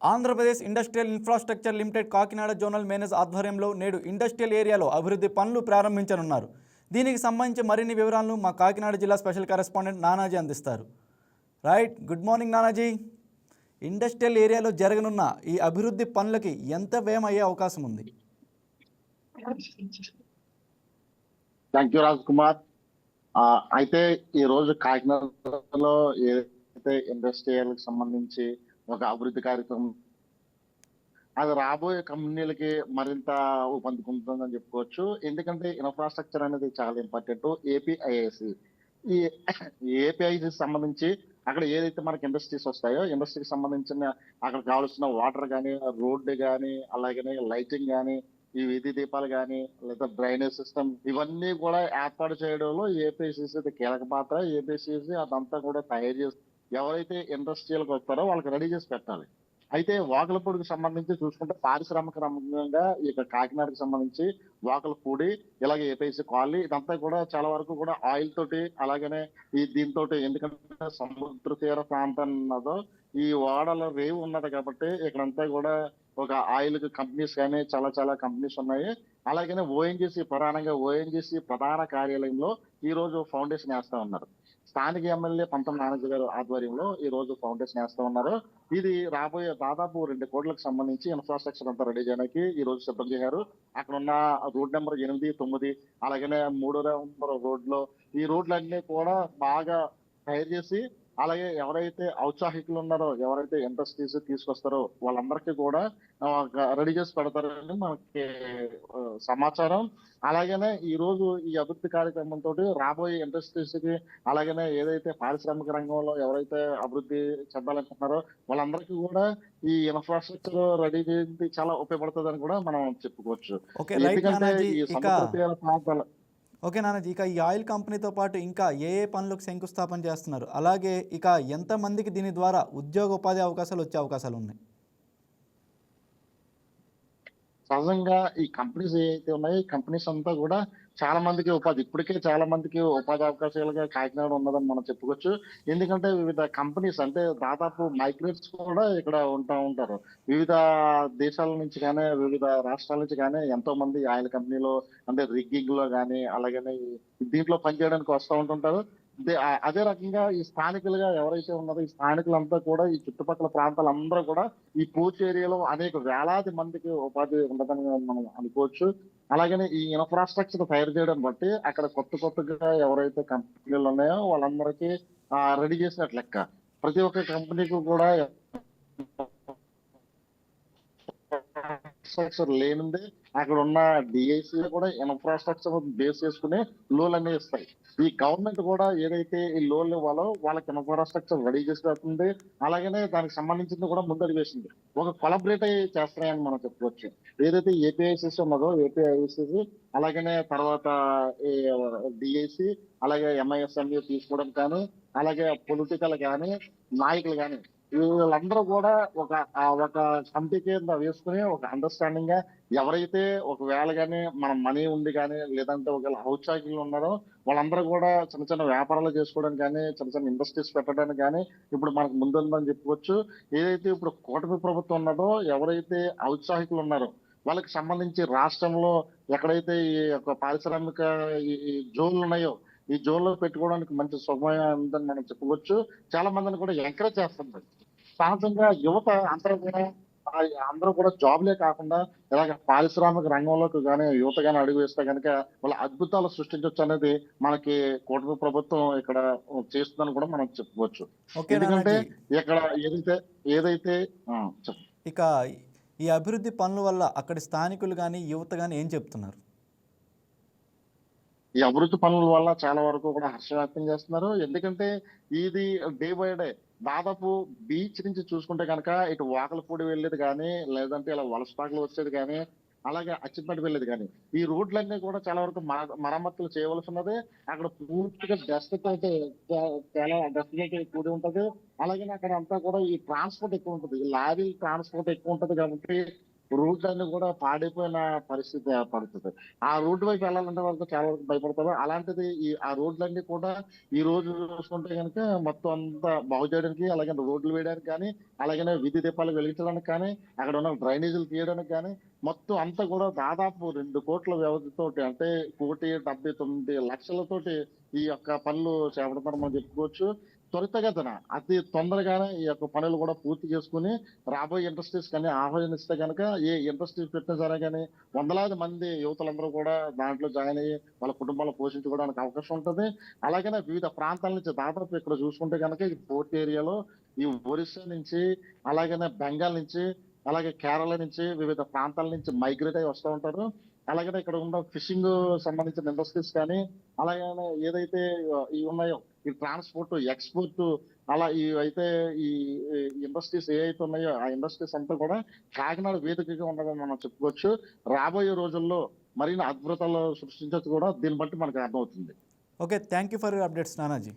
Andhra Pradesh industrial infrastructure limited Kakinada zonal manage ఆధ్వర్యంలో నేడు industrial ఏరియాలో అభివృద్ధి పనులు ప్రారంభించనున్నారు. దీనికి సంబంధించి మరిన్ని వివరాలను మా కాకినాడ జిల్లా స్పెషల్ కరెస్పాండెంట్ నానాజీ అందిస్తారు. Right good morning Nanaji. Industrial ఏరియాలో జరగనున్న ఈ అభివృద్ధి పనులకి ఎంత వ్యయం అయ్యే అవకాశం ఉంది? థ్యాంక్ యూ రాజ్ కుమార్ అయితే ఈ రోజు కాకినాడలో ఏదైతే ఇండస్ట్రియల్ సంబంధించి ఒక అభివృద్ధి కార్యక్రమం. అది రాబోయే కంపెనీలకి మరింత ఊపందుకుంటుందని చెప్పుకోవచ్చు. ఎందుకంటే ఇన్ఫ్రాస్ట్రక్చర్ అనేది చాలా ఇంపార్టెంట్ ఏపీఐఐసి ఈ ఏపీఐసి సంబంధించి అక్కడ ఏదైతే మనకి ఇండస్ట్రీస్ వస్తాయో ఇండస్ట్రీకి సంబంధించిన అక్కడ కావాల్సిన వాటర్ కానీ రోడ్డు కానీ అలాగే లైటింగ్ కానీ ఈ వీధి దీపాలు కానీ లేదా డ్రైనేజ్ సిస్టమ్ ఇవన్నీ కూడా ఏర్పాటు చేయడంలో ఏపీసీసీ కీలక పాత్ర. ఏపీసీసీ అదంతా కూడా తయారు చేస్తుంది ఎవరైతే ఇండస్ట్రియల్కి వస్తారో వాళ్ళకి రెడీ చేసి పెట్టాలి. అయితే వాకలపూడికి సంబంధించి చూసుకుంటే పారిశ్రామిక రంగంగా ఇక కాకినాడకి సంబంధించి వాకలపూడి ఇలాగే ఏపీసీ కాలనీ ఇదంతా కూడా చాలా వరకు కూడా ఆయిల్ తోటి అలాగనే ఈ దీంతో ఎందుకంటే సముద్ర తీర ప్రాంతం ఉన్నదో ఈ ఓడల రేవు ఉన్నది కాబట్టి ఇక్కడంతా కూడా ఒక ఆయిల్ కంపెనీస్ కానీ చాలా చాలా కంపెనీస్ ఉన్నాయి. అలాగనే ఓఎన్జీసీ ప్రధానంగా ఓఎన్జీసీ ప్రధాన కార్యాలయంలో ఈ రోజు ఫౌండేషన్ వేస్తా ఉన్నారు. స్థానిక ఎమ్మెల్యే పంతం నానాజీ గారు ఆధ్వర్యంలో ఈ రోజు ఫౌండేషన్ వేస్తూ ఉన్నారు. ఇది రాబోయే దాదాపు రెండు కోట్లకు సంబంధించి ఇన్ఫ్రాస్ట్రక్చర్ అంతా రెడీ చేయడానికి ఈ రోజు సిద్ధం చేశారు. అక్కడ ఉన్న రోడ్ నెంబర్ ఎనిమిది తొమ్మిది అలాగనే మూడో నెంబర్ రోడ్లో ఈ రోడ్లన్నీ కూడా బాగా తయారు చేసి అలాగే ఎవరైతే ఔత్సాహికులు ఉన్నారో ఎవరైతే ఇండస్ట్రీస్ తీసుకొస్తారో వాళ్ళందరికీ కూడా రెడీ చేసి పెడతారని మనకి సమాచారం. అలాగనే ఈ రోజు ఈ అభివృద్ధి కార్యక్రమం తోటి రాబోయే ఇండస్ట్రీస్కి అలాగనే ఏదైతే పారిశ్రామిక రంగంలో ఎవరైతే అభివృద్ధి చెందాలనుకుంటున్నారో వాళ్ళందరికీ కూడా ఈ ఇన్ఫ్రాస్ట్రక్చర్ రెడీ చేసి చాలా ఉపయోగపడుతుందని కూడా మనం చెప్పుకోవచ్చు. ఎందుకంటే ఈ సముద్ర తీర ప్రాంతాల ఓకే నానాజీ ఇక ఈ ఆయిల్ కంపెనీతో పాటు ఇంకా ఏ ఏ పనులకు శంకుస్థాపన చేస్తున్నారు? అలాగే ఇక ఎంతమందికి దీని ద్వారా ఉద్యోగ ఉపాధి అవకాశాలు వచ్చే అవకాశాలు ఉన్నాయి? సహజంగా ఈ కంపెనీస్ ఏవైతే ఉన్నాయో ఈ కంపెనీస్ అంతా కూడా చాలా మందికి ఉపాధి ఇప్పటికే చాలా మందికి ఉపాధి అవకాశాలుగా కాకినాడ ఉన్నదని మనం చెప్పుకోవచ్చు. ఎందుకంటే వివిధ కంపెనీస్ అంటే దాదాపు మైగ్రేట్స్ కూడా ఇక్కడ ఉంటా ఉంటారు. వివిధ దేశాల నుంచి కానీ వివిధ రాష్ట్రాల నుంచి కానీ ఎంతో మంది ఆయిల్ కంపెనీలో అంటే రిగ్గింగ్లో కానీ అలాగనే దీంట్లో పనిచేయడానికి వస్తూ ఉంటుంటారు. అదే రకంగా ఈ స్థానికులుగా ఎవరైతే ఉన్నారో ఈ స్థానికులంతా కూడా ఈ చుట్టుపక్కల ప్రాంతాలందరూ కూడా ఈ పూర్తి ఏరియాలో అనేక వేలాది మందికి ఉపాధి ఉండదని మనం అనుకోవచ్చు. అలాగనే ఈ ఇన్ఫ్రాస్ట్రక్చర్ తయారు చేయడం బట్టి అక్కడ కొత్త కొత్తగా ఎవరైతే కంపెనీలు ఉన్నాయో వాళ్ళందరికీ రెడీ చేసినట్లు లెక్క. ప్రతి ఒక్క కంపెనీకి కూడా ఇన్ఫ్రాస్ట్రక్చర్ లేనిదే అక్కడ ఉన్న డిఐసి కూడా ఇన్ఫ్రాస్ట్రక్చర్ బేస్ చేసుకుని లోన్లు అనేవి ఇస్తాయి. ఈ గవర్నమెంట్ కూడా ఏదైతే ఈ లోన్లు ఇవ్వాలో వాళ్ళకి ఇన్ఫ్రాస్ట్రక్చర్ రెడీ చేసి పెడుతుంది. అలాగనే దానికి సంబంధించింది కూడా ముందడుగు వేసింది. ఒక కొలబరేట్ చేస్తాయని మనం చెప్పుకోవచ్చు. ఏదైతే ఏపీఐసిసి ఉన్నదో ఏపీఐసిసి అలాగనే తర్వాత డిఐసి అలాగే ఎంఐఎస్ఎంఈ తీసుకోవడం కానీ అలాగే పొలిటికల్ కానీ నాయకులు కానీ వీళ్ళందరూ కూడా ఒక ఆ ఒక కమిటీ కింద వేసుకుని ఒక అండర్స్టాండింగ్గా ఎవరైతే ఒకవేళ కానీ మన మనీ ఉంది కానీ లేదంటే ఒకవేళ ఔత్సాహికులు ఉన్నారో వాళ్ళందరూ కూడా చిన్న చిన్న వ్యాపారాలు చేసుకోవడానికి కానీ చిన్న చిన్న ఇండస్ట్రీస్ పెట్టడానికి కానీ ఇప్పుడు మనకు ముందుందని చెప్పుకోవచ్చు. ఏదైతే ఇప్పుడు కూటమి ప్రభుత్వం ఉన్నదో ఎవరైతే ఔత్సాహికులు ఉన్నారో వాళ్ళకి సంబంధించి రాష్ట్రంలో ఎక్కడైతే ఈ యొక్క పారిశ్రామిక ఈ జోన్లు ఉన్నాయో ఈ జోన్లో పెట్టుకోవడానికి మంచి సుఖమయం ఉందని మనం చెప్పుకోవచ్చు. చాలా మందిని కూడా ఎంకరేజ్ చేస్తుంది సహజంగా యువత అందరూ కూడా అందరూ కూడా జాబ్లే కాకుండా ఇలాగ పారిశ్రామిక రంగంలోకి కానీ యువత కానీ అడుగు వేస్తే కనుక వాళ్ళ అద్భుతాలు సృష్టించవచ్చు అనేది మనకి కూటమి ప్రభుత్వం ఇక్కడ చేస్తుందని కూడా మనం చెప్పుకోవచ్చు. ఎందుకంటే ఇక్కడ ఏదైతే ఏదైతే ఇక ఈ అభివృద్ధి పనుల వల్ల అక్కడి స్థానికులు కానీ యువత కానీ ఏం చెప్తున్నారు? ఈ అభివృద్ధి పనుల వల్ల చాలా వరకు కూడా హర్ష వ్యక్తం చేస్తున్నారు. ఎందుకంటే ఇది డే బై డే దాదాపు బీచ్ నుంచి చూసుకుంటే కనుక ఇటు వాకలపూడి వెళ్ళేది కానీ లేదంటే ఇలా వలసపాకలు వచ్చేది కానీ అలాగే అచ్చిపేట వెళ్ళేది కానీ ఈ రోడ్లన్నీ కూడా చాలా వరకు మరమ్మతులు చేయవలసి ఉన్నది అక్కడ పూర్తిగా డస్ట్ అయితే చాలా డస్ట్ అయితే కూడి ఉంటది. అలాగే అక్కడ అంతా కూడా ఈ ట్రాన్స్పోర్ట్ ఎక్కువ ఉంటుంది. ఈ లారీ ట్రాన్స్పోర్ట్ ఎక్కువ ఉంటది కాబట్టి రూట్లన్నీ కూడా పాడైపోయిన పరిస్థితి ఏర్పడుతుంది. ఆ రోడ్డు వైపు వెళ్ళాలంటే వాళ్ళకి చాలా వరకు భయపడతారు. అలాంటిది ఈ ఆ రోడ్లన్నీ కూడా ఈ రోజు చూసుకుంటే కనుక మొత్తం అంతా బాగు చేయడానికి అలాగే రోడ్లు వేయడానికి కానీ అలాగే విధి దీపాలు వెలిగించడానికి కానీ అక్కడ ఉన్న డ్రైనేజీలు తీయడానికి కానీ మొత్తం అంతా కూడా దాదాపు రెండు కోట్ల వ్యవధితోటి అంటే కోటి డెబ్బై తొమ్మిది లక్షలతోటి ఈ యొక్క పనులు చేపడతారు మనం చెప్పుకోవచ్చు. త్వరితగతిన అతి తొందరగానే ఈ యొక్క పనులు కూడా పూర్తి చేసుకుని రాబోయే ఇండస్ట్రీస్ కానీ ఆహ్వానిస్తే కనుక ఏ ఇండస్ట్రీస్ పెట్టినా సరే కానీ వందలాది మంది యువతలందరూ కూడా దాంట్లో జాయిన్ అయ్యి వాళ్ళ కుటుంబాలు పోషించుకోవడానికి అవకాశం ఉంటుంది. అలాగనే వివిధ ప్రాంతాల నుంచి దాదాపు ఇక్కడ చూసుకుంటే కనుక ఈ పోర్ట్ ఏరియాలో ఈ ఒరిస్సా నుంచి అలాగనే బెంగాల్ నుంచి అలాగే కేరళ నుంచి వివిధ ప్రాంతాల నుంచి మైగ్రేట్ అయి వస్తూ ఉంటారు. అలాగనే ఇక్కడ ఉన్న ఫిషింగ్ సంబంధించిన ఇండస్ట్రీస్ కానీ అలాగే ఏదైతే ఇవి ఉన్నాయో ఈ ట్రాన్స్పోర్ట్ ఎక్స్పోర్ట్ అలా ఈ అయితే ఈ ఇండస్ట్రీస్ ఏవైతే ఉన్నాయో ఆ ఇండస్ట్రీస్ అంతా కూడా కాకినాడ వేదికగా ఉండదని మనం చెప్పుకోవచ్చు. రాబోయే రోజుల్లో మరిన్ని అద్భుతాలు సృష్టించచ్చు కూడా దీన్ని బట్టి మనకు అర్థమవుతుంది. Okay thank you for updates Nanaji.